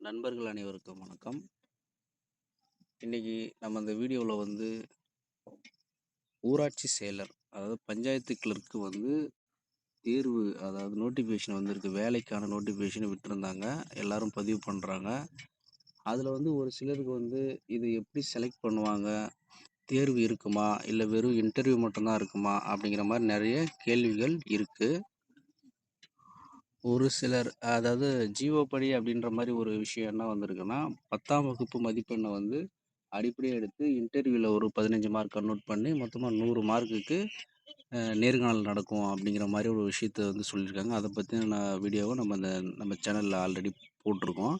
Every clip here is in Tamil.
நண்பர்கள் அனைவருக்கும் வணக்கம். இன்னைக்கு நம்ம இந்த வீடியோவில் வந்து ஊராட்சி செயலர், அதாவது பஞ்சாயத்து கிளர்க்கு வந்து தேர்வு அதாவது நோட்டிஃபிகேஷன் வந்திருக்கு. வேலைக்கான நோட்டிஃபிகேஷன் விட்டுருந்தாங்க எல்லாரும் பதிவு பண்ணுறாங்க அதில் வந்து ஒரு சிலருக்கு வந்து இது எப்படி செலக்ட் பண்ணுவாங்க? தேர்வு இருக்குமா? இல்லை வெறும் இன்டர்வியூ மட்டும்தான் இருக்குமா? அப்படிங்கிற மாதிரி நிறைய கேள்விகள் இருக்குது ஒரு சிலர் அதாவது ஜிஓ படி அப்படின்ற மாதிரி ஒரு விஷயம் என்ன வந்திருக்குன்னா, 10ஆம் வகுப்பு மதிப்பெண்ணை வந்து அடிப்படையாக எடுத்து இன்டர்வியூவில் ஒரு 15 மார்க் கன்வெர்ட் பண்ணி மொத்தமாக நூறு மார்க்குக்கு நேர்காணல் நடக்கும் அப்படிங்கிற மாதிரி ஒரு விஷயத்த வந்து சொல்லியிருக்காங்க. அதை பற்றின வீடியோவை நம்ம இந்த நம்ம சேனலில் ஆல்ரெடி போட்டிருக்கோம்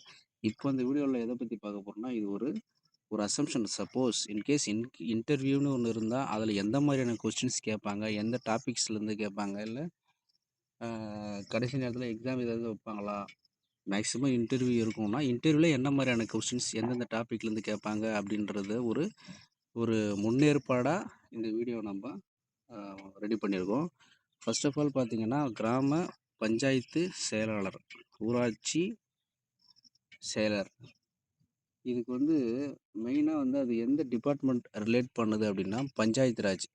இப்போ அந்த வீடியோவில் எதை பற்றி பார்க்க போகிறோம்னா இது ஒரு ஒரு assumption suppose in case in இன்டர்வியூன்னு ஒன்று இருந்தால் அதில் எந்த மாதிரியான கொஸ்டின்ஸ் கேட்பாங்க? எந்த டாபிக்ஸ்லேருந்து கேட்பாங்க? இல்லை கடைசி நேரத்தில் எக்ஸாம் ஏதாவது வைப்பாங்களா? மேக்ஸிமம் இன்டர்வியூ இருக்கும்னா, இன்டர்வியூவில் என்ன மாதிரியான கொஸ்டின்ஸ் எந்தெந்த டாப்பிக்லேருந்து கேட்பாங்க? அப்படின்றத ஒரு ஒரு முன்னேற்பாடாக இந்த வீடியோ நம்ம ரெடி பண்ணியிருக்கோம். ஃபர்ஸ்ட் ஆஃப் ஆல் பார்த்திங்கன்னா கிராம பஞ்சாயத்து செயலாளர், ஊராட்சி செயலர். இதுக்கு வந்து மெயினாக வந்து அது எந்த டிபார்ட்மெண்ட் ரிலேட் பண்ணுது அப்படின்னா, பஞ்சாயத்து ராஜ்.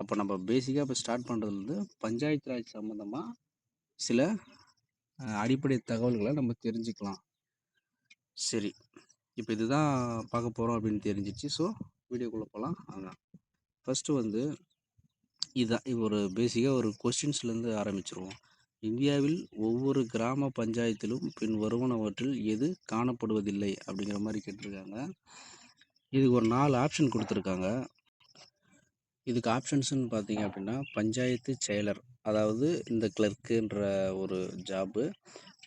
அப்போ நம்ம பேசிக்காக இப்போ ஸ்டார்ட் பண்ணுறது வந்து பஞ்சாயத்து ராஜ் சம்மந்தமாக சில அடிப்படை தகவல்களை நம்ம தெரிஞ்சுக்கலாம். சரி. இப்போ இதுதான் பார்க்க போகிறோம் அப்படின்னு தெரிஞ்சிச்சு ஸோ வீடியோக்குள்ளே போகலாம் அதான் ஃபர்ஸ்ட்டு வந்து இதுதான் இது ஒரு பேசிக்காக ஒரு கொஸ்டின்ஸ்லேருந்து ஆரம்பிச்சிருவோம் இந்தியாவில் ஒவ்வொரு கிராம பஞ்சாயத்திலும் பின் வருவனவற்றில் எது காணப்படுவதில்லை? அப்படிங்கிற மாதிரி கேட்டிருக்காங்க. இதுக்கு ஒரு நாலு ஆப்ஷன் கொடுத்துருக்காங்க இதுக்கு ஆப்ஷன்ஸ்னு பார்த்தீங்க அப்படின்னா, பஞ்சாயத்து செயலர், அதாவது இந்த கிளர்க்குன்ற ஒரு ஜாபு.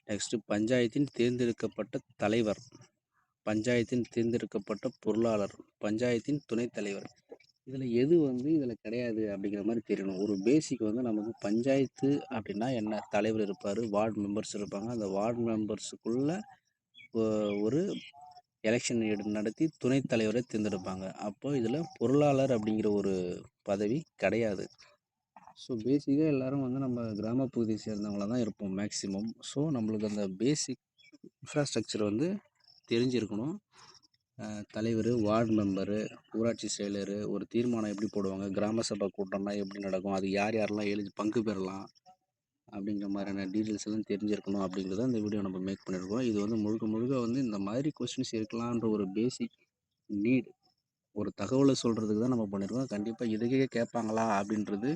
நெக்ஸ்ட்டு பஞ்சாயத்தின் தேர்ந்தெடுக்கப்பட்ட தலைவர், பஞ்சாயத்தின் தேர்ந்தெடுக்கப்பட்ட பொருளாளர், பஞ்சாயத்தின் துணைத் தலைவர். இதில் எது வந்து இதில் கிடையாது அப்படிங்கிற மாதிரி தெரியணும். ஒரு பேசிக் வந்து நமக்கு பஞ்சாயத்து அப்படின்னா என்ன? தலைவர் இருப்பார் வார்டு மெம்பர்ஸ் இருப்பாங்க. அந்த வார்டு மெம்பர்ஸுக்குள்ள ஒரு எலெக்ஷன் எடு நடத்தி துணைத் தலைவரை தேர்ந்தெடுப்பாங்க. அப்போ இதில் பொருளாளர் அப்படிங்கிற ஒரு பதவி கிடையாது. ஸோ பேசிக்காக எல்லாரும் வந்து நம்ம கிராம பகுதியை சேர்ந்தவங்களா தான் இருப்போம் மேக்ஸிமம். ஸோ நம்மளுக்கு அந்த பேசிக் இன்ஃப்ராஸ்ட்ரக்சர் வந்து தெரிஞ்சிருக்கணும். தலைவர் வார்டு மெம்பரு, ஊராட்சி செயலரு, ஒரு தீர்மானம் எப்படி போடுவாங்க? கிராம சபை கூட்டம்னா எப்படி நடக்கும்? அது யார் யாரெல்லாம் எழுதி பங்கு பெறலாம்? அப்படிங்கிற மாதிரியான டீட்டெயில்ஸ் எல்லாம் தெரிஞ்சிருக்கணும் அப்படிங்கிறத இந்த வீடியோ நம்ம மேக் பண்ணியிருக்கோம். இது வந்து முழுக்க முழுக்க வந்து இந்த மாதிரி கொஸ்டின்ஸ் இருக்கலான்ற ஒரு பேசிக் நீட் ஒரு தகவலை சொல்கிறதுக்கு தான் நம்ம பண்ணியிருக்கோம். கண்டிப்பாக இதுக்கே கேட்பாங்களா? அப்படின்றது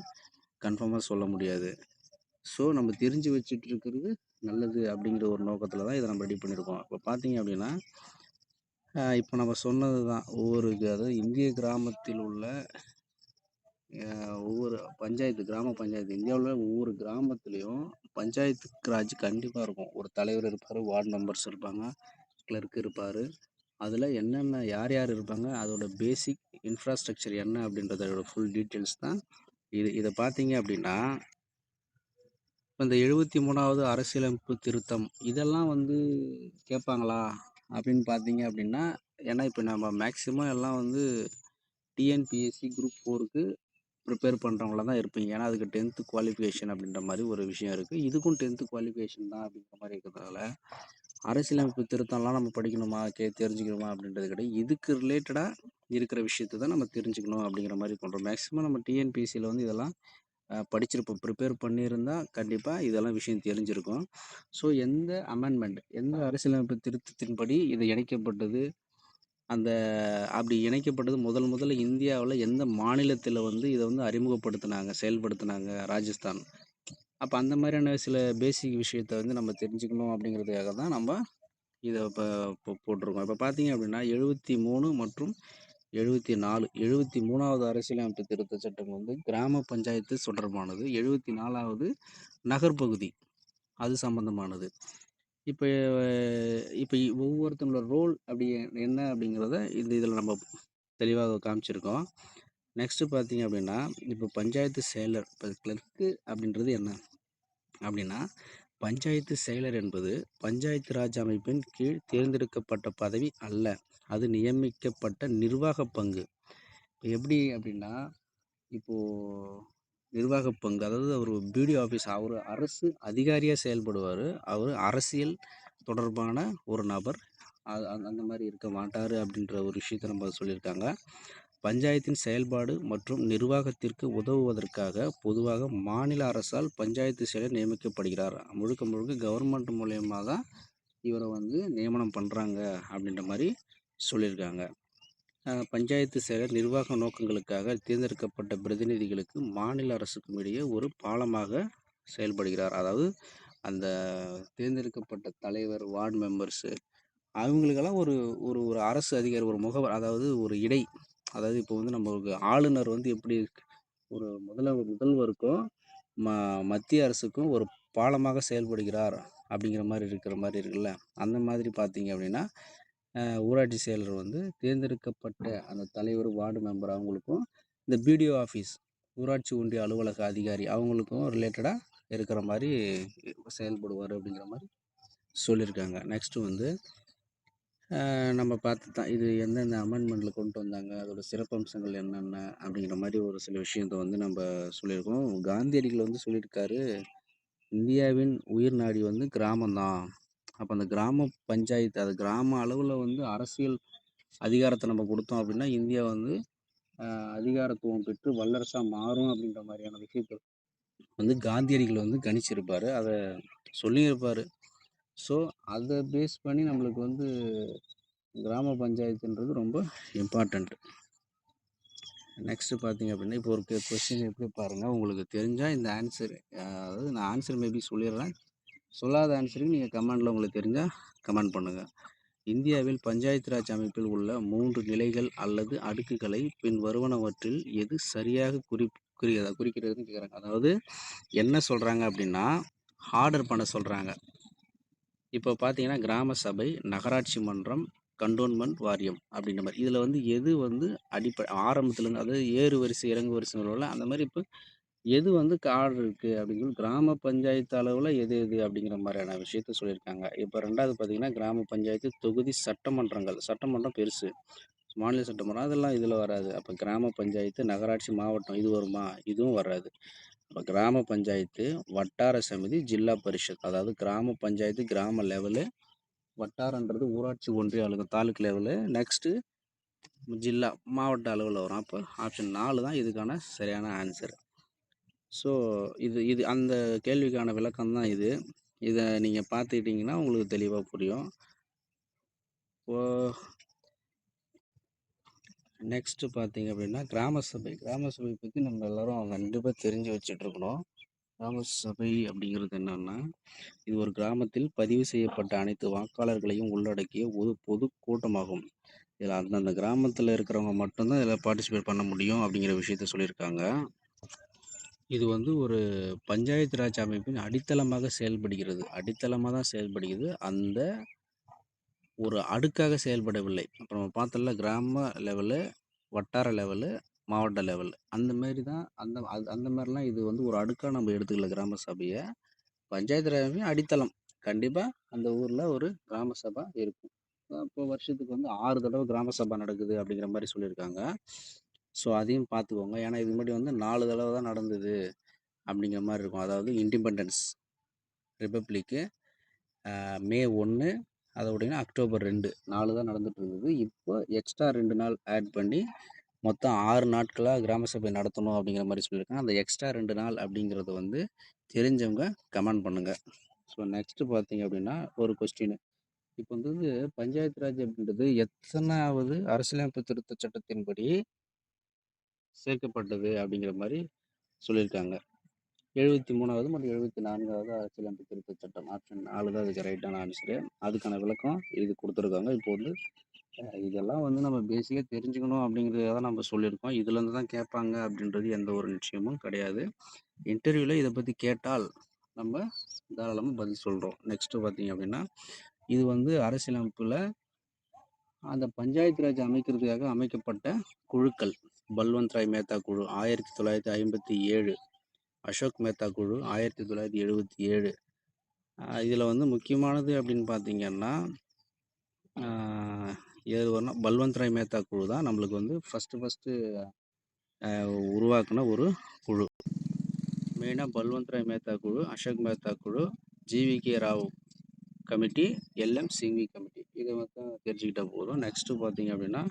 கன்ஃபார்மாக சொல்ல முடியாது. ஸோ நம்ம தெரிஞ்சு வச்சுட்டு இருக்கிறது நல்லது அப்படிங்கிற ஒரு நோக்கத்தில் தான் இதை நம்ம ரெடி பண்ணியிருக்கோம். இப்போ பார்த்தீங்க அப்படின்னா, இப்போ நம்ம சொன்னது தான். ஒவ்வொரு அதாவது இந்திய கிராமத்தில் உள்ள ஒவ்வொரு பஞ்சாயத்து, கிராம பஞ்சாயத்து இந்தியாவில் ஒவ்வொரு கிராமத்துலேயும் பஞ்சாயத்து ராஜ் கண்டிப்பாக இருக்கும். ஒரு தலைவர் இருப்பார் வார்டு மெம்பர்ஸ் இருப்பாங்க, கிளர்க் இருப்பார் அதில் என்னென்ன யார் யார் இருப்பாங்க? அதோட பேசிக் இன்ஃப்ராஸ்ட்ரக்சர் என்ன? அப்படின்றதோட ஃபுல் டீட்டெயில்ஸ் தான் இது. இதை பார்த்தீங்க அப்படின்னா இந்த 73வது அரசியலமைப்பு திருத்தம் இதெல்லாம் வந்து கேட்பாங்களா? அப்படின்னு பார்த்தீங்க அப்படின்னா, ஏன்னா இப்போ நம்ம மேக்ஸிமம் எல்லாம் வந்து டிஎன்பிஎஸ்சி குரூப் ஃபோருக்கு ப்ரிப்பேர் பண்ணுறவங்கள தான் இருப்பீங்க. ஏன்னா அதுக்கு 10த் குவாலிஃபிகேஷன் அப்படின்ற மாதிரி ஒரு விஷயம் இருக்குது இதுக்கும் 10த் குவாலிஃபிகேஷன் தான் அப்படின்ற மாதிரி இருக்கிறதுனால, அரசியலமைப்பு திருத்தம்லாம் நம்ம படிக்கணுமா? கே தெரிஞ்சுக்கணுமா? அப்படின்றது கிடையாது. இதுக்கு ரிலேட்டடாக இருக்கிற விஷயத்தை தான் நம்ம தெரிஞ்சுக்கணும் அப்படிங்கிற மாதிரி பண்ணுறோம் மேக்ஸிமம் நம்ம டிஎன்பிஎஸ்சில வந்து இதெல்லாம் படிச்சிருப்போம். ப்ரிப்பேர் பண்ணியிருந்தால் கண்டிப்பாக இதெல்லாம் விஷயம் தெரிஞ்சிருக்கும். ஸோ எந்த அமெண்ட்மெண்ட் எந்த அரசியலமைப்பு திருத்தத்தின்படி இது இணைக்கப்பட்டது? அந்த அப்படி இணைக்கப்பட்டது முதல் முதல்ல இந்தியாவில் எந்த மாநிலத்தில் வந்து இதை வந்து அறிமுகப்படுத்தினாங்க செயல்படுத்தினாங்க ராஜஸ்தான். அப்போ அந்த மாதிரியான சில பேசிக் விஷயத்த வந்து நம்ம தெரிஞ்சுக்கணும் அப்படிங்கிறதுக்காக தான் நம்ம இதை இப்போ போட்டிருக்கோம். இப்போ பார்த்தீங்க அப்படின்னா 73 மற்றும் 74 73வது அரசியலமைப்பு திருத்தச் சட்டம் வந்து கிராம பஞ்சாயத்து தொடர்பானது. 74வது நகர்ப்பகுதி அது சம்பந்தமானது. இப்போ இப்போ ஒவ்வொருத்தங்களோட ரோல் அப்படி என்ன அப்படிங்கிறத இந்த இதில் நம்ம தெளிவாக காமிச்சிருக்கோம். நெக்ஸ்ட்டு பார்த்தீங்க அப்படின்னா, இப்போ பஞ்சாயத்து செயலர் இப்போ கிளர்க்கு அப்படின்றது என்ன? அப்படின்னா, பஞ்சாயத்து செயலர் என்பது பஞ்சாயத்து ராஜ் அமைப்பின் கீழ் தேர்ந்தெடுக்கப்பட்ட பதவி அல்ல. அது நியமிக்கப்பட்ட நிர்வாக பங்கு. இப்போ எப்படி அப்படின்னா, இப்போது நிர்வாக பங்கு. அதாவது அவர் பிடிஓ ஆஃபீஸ் அவர் அரசு அதிகாரியாக செயல்படுவார். அவர் அரசியல் தொடர்பான ஒரு நபர். அது அந்த அந்த மாதிரி இருக்க மாட்டார் அப்படின்ற ஒரு விஷயத்தை நம்ம சொல்லியிருக்காங்க. பஞ்சாயத்தின் செயல்பாடு மற்றும் நிர்வாகத்திற்கு உதவுவதற்காக பொதுவாக மாநில அரசால் பஞ்சாயத்து செயலர் நியமிக்கப்படுகிறார். முழுக்க முழுக்க கவர்மெண்ட் மூலயமா தான் இவரை வந்து நியமனம் பண்ணுறாங்க அப்படின்ற மாதிரி சொல்லியிருக்காங்க. பஞ்சாயத்து செயலர் நிர்வாக நோக்கங்களுக்காக தேர்ந்தெடுக்கப்பட்ட பிரதிநிதிகளுக்கு மாநில அரசுக்கும் இடையே ஒரு பாலமாக செயல்படுகிறார். அதாவது அந்த தேர்ந்தெடுக்கப்பட்ட தலைவர் வார்டு மெம்பர்ஸு அவங்களுக்கெல்லாம் ஒரு ஒரு ஒரு அரசு அதிகாரி ஒரு முகவர் அதாவது ஒரு இடை. அதாவது இப்போ வந்து நம்மளுக்கு ஆளுநர் வந்து எப்படி ஒரு முதல முதல்வருக்கும் ம மத்திய அரசுக்கும் ஒரு பாலமாக செயல்படுகிறார் அப்படிங்கிற மாதிரி இருக்கிற மாதிரி இருக்குல்ல. அந்த மாதிரி பார்த்தீங்க அப்படின்னா ஊராட்சி செயலர் வந்து தேர்ந்தெடுக்கப்பட்ட அந்த தலைவர் வார்டு மெம்பர் அவங்களுக்கும் இந்த பிடிஓ ஆஃபீஸ் ஊராட்சி ஒன்றிய அலுவலக அதிகாரி அவங்களுக்கும் ரிலேட்டடாக இருக்கிற மாதிரி செயல்படுவார் அப்படிங்கிற மாதிரி சொல்லியிருக்காங்க. நெக்ஸ்ட்டு வந்து நம்ம பார்த்து தான் இது எந்தெந்த அமெண்ட்மெண்ட்டில் கொண்டு வந்தாங்க அதோட சிறப்பம்சங்கள் என்னென்ன அப்படிங்கிற மாதிரி ஒரு சில விஷயத்த வந்து நம்ம சொல்லியிருக்கோம். காந்தியடிகள் வந்து சொல்லியிருக்காரு இந்தியாவின் உயிர் நாடி வந்து கிராமம்தான். அப்போ அந்த கிராம பஞ்சாயத்து அது கிராம அளவில் வந்து அரசியல் அதிகாரத்தை நம்ம கொடுத்தோம் அப்படின்னா இந்தியா வந்து அதிகாரத்துவம் பெற்று வல்லரசாக மாறும் அப்படின்ற மாதிரியான விஷயத்தை வந்து காந்தியடிகள் வந்து கணிச்சிருப்பார். அதை சொல்லியிருப்பார். ஸோ அதை பேஸ் பண்ணி நம்மளுக்கு வந்து கிராம பஞ்சாயத்துன்றது ரொம்ப இம்பார்ட்டண்ட் நெக்ஸ்ட்டு பார்த்தீங்க அப்படின்னா இப்போ ஒரு கொஸ்டின் எப்படி பாருங்கள் உங்களுக்கு தெரிஞ்சால் இந்த ஆன்சர் அதாவது நான் ஆன்சர் மேபி சொல்லிடுறேன் சொல்லாத ஆன்சருக்கு நீங்கள் கமெண்டில் உங்களுக்கு தெரிஞ்சால் கமெண்ட் பண்ணுங்கள் இந்தியாவில் பஞ்சாயத்து ராஜ் அமைப்பில் உள்ள மூன்று நிலைகள் அல்லது அடுக்குகளை பின் வருவனவற்றில் எது சரியாக குறி குறிக்கிறதா குறிக்கிறதுன்னு கேட்குறாங்க அதாவது என்ன சொல்கிறாங்க அப்படின்னா ஆர்டர் பண்ண சொல்கிறாங்க இப்போ பார்த்தீங்கன்னா கிராம சபை நகராட்சி மன்றம் கண்டோன்மெண்ட் வாரியம் அப்படின்ற மாதிரி. இதில் வந்து எது வந்து அடிப்படை ஆரம்பத்துலேருந்து அதாவது ஏறு வரிசை இறங்கு வரிசை வரும்ல அந்த மாதிரி இப்போ எது வந்து காடு இருக்குது அப்படிங்கிறது கிராம பஞ்சாயத்து அளவில் எது எது அப்படிங்கிற மாதிரியான விஷயத்த சொல்லியிருக்காங்க. இப்போ ரெண்டாவது பார்த்தீங்கன்னா கிராம பஞ்சாயத்து தொகுதி சட்டமன்றங்கள். சட்டமன்றம் பெருசு. மாநில சட்டமன்றம் அதெல்லாம் இதில் வராது. அப்போ கிராம பஞ்சாயத்து நகராட்சி மாவட்டம் இது வருமா? இதுவும் வராது. இப்போ கிராம பஞ்சாயத்து வட்டார சமிதி ஜில்லா பரிஷத். அதாவது கிராம பஞ்சாயத்து கிராம லெவலு வட்டாரன்றது ஊராட்சி ஒன்றிய அலுவலக தாலுக்கு லெவலு. நெக்ஸ்ட்டு ஜில்லா மாவட்ட அளவில் வரும். அப்போ ஆப்ஷன் நாலு தான் இதுக்கான சரியான ஆன்சர் ஸோ இது இது அந்த கேள்விக்கான விளக்கம் தான் இது. இதை நீங்கள் பார்த்துக்கிட்டிங்கன்னா உங்களுக்கு தெளிவாக புரியும். ஓ நெக்ஸ்ட்டு பார்த்தீங்க அப்படின்னா கிராம சபை. கிராம சபை பற்றி நம்ம எல்லாரும் கண்டிப்பாக தெரிஞ்சு வச்சுட்ருக்கணும். கிராம சபை அப்படிங்கிறது என்னென்னா இது ஒரு கிராமத்தில் பதிவு செய்யப்பட்ட அனைத்து வாக்காளர்களையும் உள்ளடக்கிய ஒரு பொது கூட்டமாகும். இதில் அந்தந்த கிராமத்தில் இருக்கிறவங்க மட்டும்தான் இதில் பார்ட்டிசிபேட் பண்ண முடியும் அப்படிங்கிற விஷயத்த சொல்லியிருக்காங்க. இது வந்து ஒரு பஞ்சாயத்து ராஜ் அமைப்பின் அடித்தளமாக செயல்படுகிறது. அடித்தளமாக தான் செயல்படுகிறது. அந்த ஒரு அடுக்காக செயல்படவில்லை. இப்போ நம்ம பார்த்தோம்ல கிராம லெவலு வட்டார லெவலு மாவட்ட லெவல் அந்த மாதிரி தான் அந்த அது அந்த மாதிரிலாம் இது வந்து ஒரு அடுக்காக நம்ம எடுத்துக்கல கிராம சபையை. பஞ்சாயத்து ராஜ் அடித்தளம். கண்டிப்பாக அந்த ஊரில் ஒரு கிராம சபை இருக்கும். இப்போ வருஷத்துக்கு வந்து ஆறு தடவை கிராம சபை நடக்குது அப்படிங்கிற மாதிரி சொல்லியிருக்காங்க. ஸோ அதையும் பார்த்துக்கோங்க. ஏன்னா இது முன்னாடி வந்து நாலு தடவை தான் நடந்தது அப்படிங்கிற மாதிரி இருக்கும். அதாவது இண்டிபெண்டன்ஸ் ரிப்பப்ளிக்கு மே ஒன்று அதை விட்டிங்கன்னா அக்டோபர் ரெண்டு. நாலு தான் நடந்துட்டு இருந்தது. இப்போ எக்ஸ்ட்ரா ரெண்டு நாள் ஆட் பண்ணி மொத்தம் ஆறு நாட்களாக கிராம சபை நடத்தணும் அப்படிங்கிற மாதிரி சொல்லியிருக்காங்க. அந்த எக்ஸ்ட்ரா ரெண்டு நாள் அப்படிங்கிறது வந்து தெரிஞ்சவங்க கமெண்ட் பண்ணுங்கள் ஸோ நெக்ஸ்ட்டு பார்த்தீங்க அப்படின்னா ஒரு கொஸ்டின். இப்போ வந்து பஞ்சாயத்து ராஜ் அப்படின்றது எத்தனாவது அரசியலமைப்பு திருத்த சட்டத்தின்படி சேர்க்கப்பட்டது அப்படிங்கிற மாதிரி சொல்லியிருக்காங்க. எழுபத்தி மூணாவது மற்றும் எழுபத்தி நான்காவது அரசியலமைப்பு திருத்த சட்டம் ஆப்ஷன் நாலு தான் அதுக்கு ரைட்டான ஆன்சரு அதுக்கான விளக்கம் இது கொடுத்துருக்காங்க. இப்போ வந்து இதெல்லாம் வந்து நம்ம பேசிக்காக தெரிஞ்சுக்கணும் அப்படிங்கிறத தான் நம்ம சொல்லியிருக்கோம். இதுலேருந்து தான் கேட்பாங்க அப்படின்றது எந்த ஒரு நிச்சயமும் கிடையாது. இன்டர்வியூவில் இதை பற்றி கேட்டால் நம்ம தாராளமாக பதில் சொல்கிறோம் நெக்ஸ்ட்டு பார்த்தீங்க அப்படின்னா இது வந்து அரசியலமைப்பில் அந்த பஞ்சாயத்து ராஜ் அமைக்கிறதுக்காக அமைக்கப்பட்ட குழுக்கள். பல்வந்த் ராய் மேத்தா குழு ஆயிரத்தி தொள்ளாயிரத்தி ஐம்பத்தி ஏழு. அசோக் மேத்தா குழு ஆயிரத்தி தொள்ளாயிரத்தி எழுபத்தி ஏழு. இதில் வந்து முக்கியமானது அப்படின்னு பார்த்தீங்கன்னா எது வரும்னா பல்வந்த் ராய் மேத்தா குழு தான் நம்மளுக்கு வந்து ஃபஸ்ட்டு ஃபஸ்ட்டு உருவாக்குன ஒரு குழு. மெயினாக பல்வந்த் ராய் மேத்தா குழு அசோக் மேத்தா குழு G V K Rao committee L M Singhvi committee. இதை மட்டும் தெரிஞ்சுக்கிட்டால் போதும். நெக்ஸ்ட்டு பார்த்தீங்க அப்படின்னா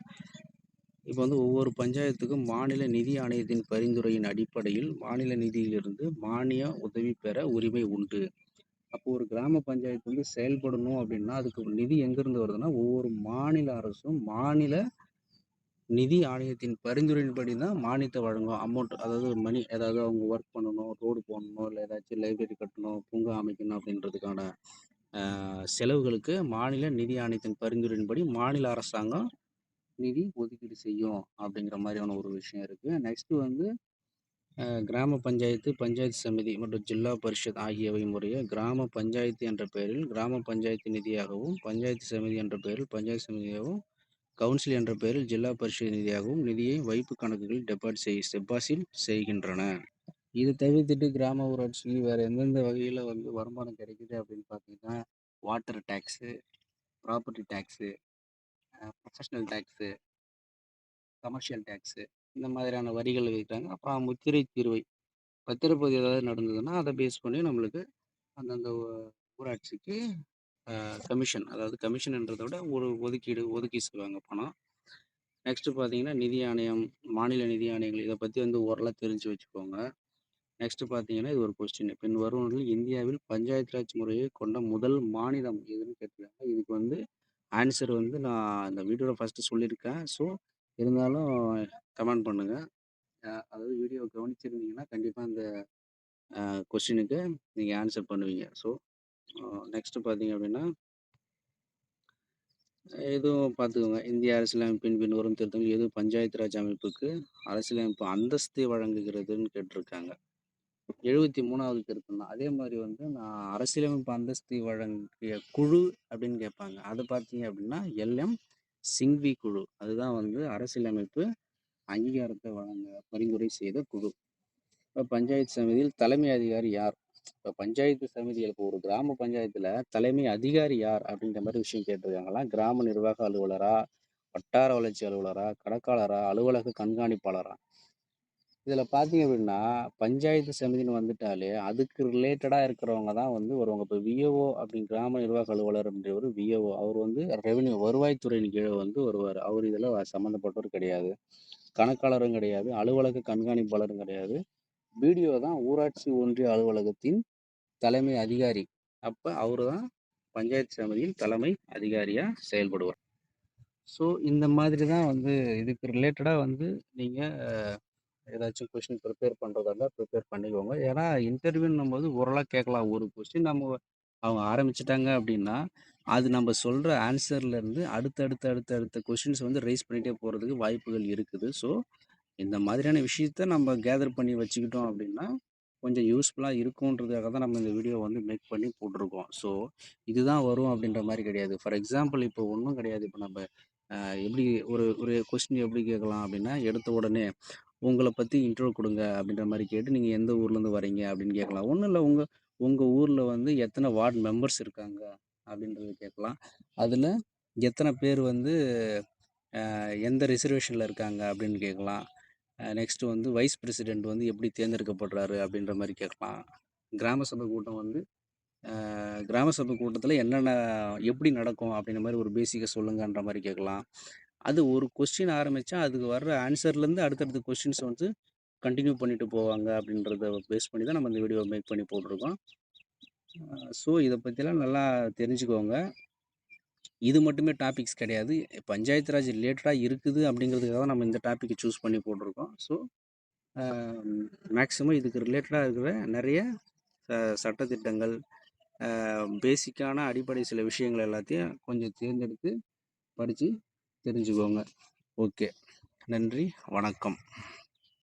இப்போ வந்து ஒவ்வொரு பஞ்சாயத்துக்கும் மாநில நிதி ஆணையத்தின் பரிந்துரையின் அடிப்படையில் மாநில நிதியிலிருந்து மானிய உதவி பெற உரிமை உண்டு. அப்போ ஒரு கிராம பஞ்சாயத்து வந்து செயல்படணும் அப்படின்னா அதுக்கு நிதி எங்கேருந்து வருதுன்னா ஒவ்வொரு மாநில அரசும் மாநில நிதி ஆணையத்தின் பரிந்துரையின்படி தான் மானியத்தை வழங்கும். அமௌண்ட் அதாவது மணி ஏதாவது அவங்க ஒர்க் பண்ணணும் ரோடு போடணும் இல்லை ஏதாச்சும் லைப்ரரி கட்டணும் பூங்கா அமைக்கணும் அப்படின்றதுக்கான செலவுகளுக்கு மாநில நிதி ஆணையத்தின் பரிந்துரையின்படி மாநில அரசாங்கம் நிதி ஒதுக்கீடு செய்யும் அப்படிங்கிற மாதிரியான ஒரு விஷயம் இருக்குது நெக்ஸ்ட்டு வந்து கிராம பஞ்சாயத்து பஞ்சாயத்து சமிதி மற்றும் ஜில்லா பரிஷத் ஆகியவை முறையே கிராம பஞ்சாயத்து என்ற பெயரில் கிராம பஞ்சாயத்து நிதியாகவும் பஞ்சாயத்து சமிதி என்ற பெயரில் பஞ்சாயத்து சமிதியாகவும் கவுன்சில் என்ற பெயரில் ஜில்லா பரிஷத் நிதியாகவும் நிதியை வைப்பு கணக்குகளில் டெபாசிட் செய் டெபாசிட் செய்கின்றன. இது தவிர்த்துட்டு கிராம ஊராட்சிக்கு வேறு எந்தெந்த வகையில் வந்து வருமானம் கிடைக்குது அப்படின்னு பார்த்தீங்கன்னா water tax property tax professional tax commercial tax இந்த மாதிரியான வரிகள் வைக்கிறாங்க அப்புறம் முத்திரை தீர்வை பத்திரப்பதி ஏதாவது நடந்ததுன்னா அதை பேஸ் பண்ணி நம்மளுக்கு அந்தந்த ஊராட்சிக்கு கமிஷன் அதாவது கமிஷன்ன்றதை விட ஒரு ஒதுக்கீடு ஒதுக்கி செய்வாங்க பணம். நெக்ஸ்ட்டு பார்த்தீங்கன்னா நிதி ஆணையம் மாநில நிதி ஆணையங்கள் இதை பற்றி வந்து ஓரளவு தெரிஞ்சு வச்சுக்கோங்க. நெக்ஸ்ட் பார்த்தீங்கன்னா இது ஒரு கொஸ்டின் பின் வருவனில் இந்தியாவில் பஞ்சாயத்து ராஜ் முறையை கொண்ட முதல் மாநிலம் எதுன்னு கேட்டிருக்காங்க. இதுக்கு வந்து ஆன்சர் வந்து நான் இந்த வீடியோவில் ஃபஸ்ட்டு சொல்லியிருக்கேன். ஸோ இருந்தாலும் கமெண்ட் பண்ணுங்கள் அதாவது வீடியோ கவனிச்சிருந்தீங்கன்னா கண்டிப்பாக அந்த கொஸ்டினுக்கு நீங்கள் ஆன்சர் பண்ணுவீங்க. ஸோ நெக்ஸ்ட்டு பார்த்தீங்க அப்படின்னா எதுவும் பார்த்துக்கோங்க. இந்திய அரசியலமைப்பின் பின் வரும் திருத்தம் எது பஞ்சாயத்து ராஜ் அமைப்புக்கு அரசியலமைப்பு அந்தஸ்து வழங்குகிறதுன்னு கேட்டிருக்காங்க. எழுபத்தி மூணாவது திருத்தம் தான் அதே மாதிரி வந்து நான் அரசியலமைப்பு அந்தஸ்து வழங்கிய குழு அப்படின்னு கேட்பாங்க. அது பார்த்தீங்க அப்படின்னா எல்எம் சிங்வி குழு. அதுதான் வந்து அரசியலமைப்பு அங்கீகாரத்தை வழங்க பரிந்துரை செய்த குழு. இப்போ பஞ்சாயத்து சமிதியில் தலைமை அதிகாரி யார்? இப்போ பஞ்சாயத்து சமிதியில் இப்போ ஒரு கிராம பஞ்சாயத்தில் தலைமை அதிகாரி யார் அப்படின்ற மாதிரி விஷயம் கேட்டிருக்காங்களா? கிராம நிர்வாக அலுவலரா வட்டார வளர்ச்சி அலுவலரா கடக்காளரா அலுவலக கண்காணிப்பாளரா? இதில் பார்த்தீங்க அப்படின்னா பஞ்சாயத்து சமிதின்னு வந்துட்டாலே அதுக்கு ரிலேட்டடாக இருக்கிறவங்க தான் வந்து வருவாங்க. இப்போ விஓஓ அப்படின்னு கிராம நிர்வாக அலுவலர் அப்படின்றவர் விஓஓ அவர் வந்து ரெவன்யூ வருவாய்த்துறையின் கீழே வந்து வருவார். அவர் இதில் சம்மந்தப்பட்டவர் கிடையாது. கணக்காளரும் கிடையாது. அலுவலக கண்காணிப்பாளரும் கிடையாது. பிடிஓ தான் ஊராட்சி ஒன்றிய அலுவலகத்தின் தலைமை அதிகாரி. அப்போ அவர் தான் பஞ்சாயத்து சமிதியின் தலைமை அதிகாரியாக செயல்படுவார். ஸோ இந்த மாதிரி தான் வந்து இதுக்கு ரிலேட்டடாக வந்து நீங்கள் ஏதாச்சும் கொஷின் ப்ரிப்பேர் பண்ணுறதா இருந்தால் ப்ரிப்பேர் பண்ணிக்கோங்க. ஏன்னா இன்டர்வியூன்னும் போது ஓரளவு கேட்கலாம். ஒரு கொஸ்டின் நம்ம அவங்க ஆரம்பிச்சிட்டாங்க அப்படின்னா அது நம்ம சொல்கிற ஆன்சர்லேருந்து அடுத்த அடுத்த அடுத்த அடுத்த கொஷின்ஸ் வந்து ரைஸ் பண்ணிகிட்டே போகிறதுக்கு வாய்ப்புகள் இருக்குது. ஸோ இந்த மாதிரியான விஷயத்த நம்ம கேதர் பண்ணி வச்சுக்கிட்டோம் அப்படின்னா கொஞ்சம் யூஸ்ஃபுல்லாக இருக்குன்றதுக்காக தான் நம்ம இந்த வீடியோ வந்து மேக் பண்ணி போட்டிருக்கோம். ஸோ இதுதான் வரும் அப்படின்ற மாதிரி கிடையாது. ஃபார் எக்ஸாம்பிள் இப்போ ஒன்றும் கிடையாது. இப்போ நம்ம எப்படி ஒரு ஒரு கொஸ்டின் எப்படி கேட்கலாம் அப்படின்னா எடுத்த உடனே உங்களை பற்றி இன்ட்ரோ கொடுங்க அப்படின்ற மாதிரி கேட்டு நீங்கள் எந்த ஊர்லேருந்து வரீங்க அப்படின்னு கேட்கலாம் ஒன்றும் இல்லை உங்கள் உங்கள் ஊரில் வந்து எத்தனை வார்டு மெம்பர்ஸ் இருக்காங்க அப்படின்றது கேட்கலாம் அதில் எத்தனை பேர் வந்து எந்த ரிசர்வேஷனில் இருக்காங்க அப்படின்னு கேட்கலாம் நெக்ஸ்ட்டு வந்து வைஸ் பிரசிடெண்ட் வந்து எப்படி தேர்ந்தெடுக்கப்படுறாரு அப்படின்ற மாதிரி கேட்கலாம் கிராம சபை கூட்டம் வந்து கிராம சபை கூட்டத்தில் என்னென்ன எப்படி நடக்கும் அப்படின்ற மாதிரி ஒரு பேசிக்கை சொல்லுங்கன்ற மாதிரி கேட்கலாம் அது ஒரு கொஸ்டின் ஆரம்பித்தா அதுக்கு வர்ற ஆன்சர்லேருந்து அடுத்தடுத்த கொஸ்டின்ஸ் வந்து கண்டினியூ பண்ணிட்டு போவாங்க அப்படின்றத பேஸ் பண்ணி தான் நம்ம இந்த வீடியோ மேக் பண்ணி போட்டிருக்கோம். ஸோ இதை பற்றிலாம் நல்லா தெரிஞ்சுக்கோங்க. இது மட்டுமே டாபிக்ஸ் கிடையாது. பஞ்சாயத்து ராஜ் ரிலேட்டடாக இருக்குது அப்படிங்கிறதுக்காக தான் நம்ம இந்த டாப்பிக்கை சூஸ் பண்ணி போட்டிருக்கோம். ஸோ மேக்ஸிமம் இதுக்கு ரிலேட்டடாக இருக்கிற நிறைய சட்டத்திட்டங்கள் பேசிக்கான அடிப்படை சில விஷயங்கள் எல்லாத்தையும் கொஞ்சம் தேர்ந்தெடுத்து படித்து தெரிஞ்சுக்கோங்க. ஓகே. நன்றி. வணக்கம்.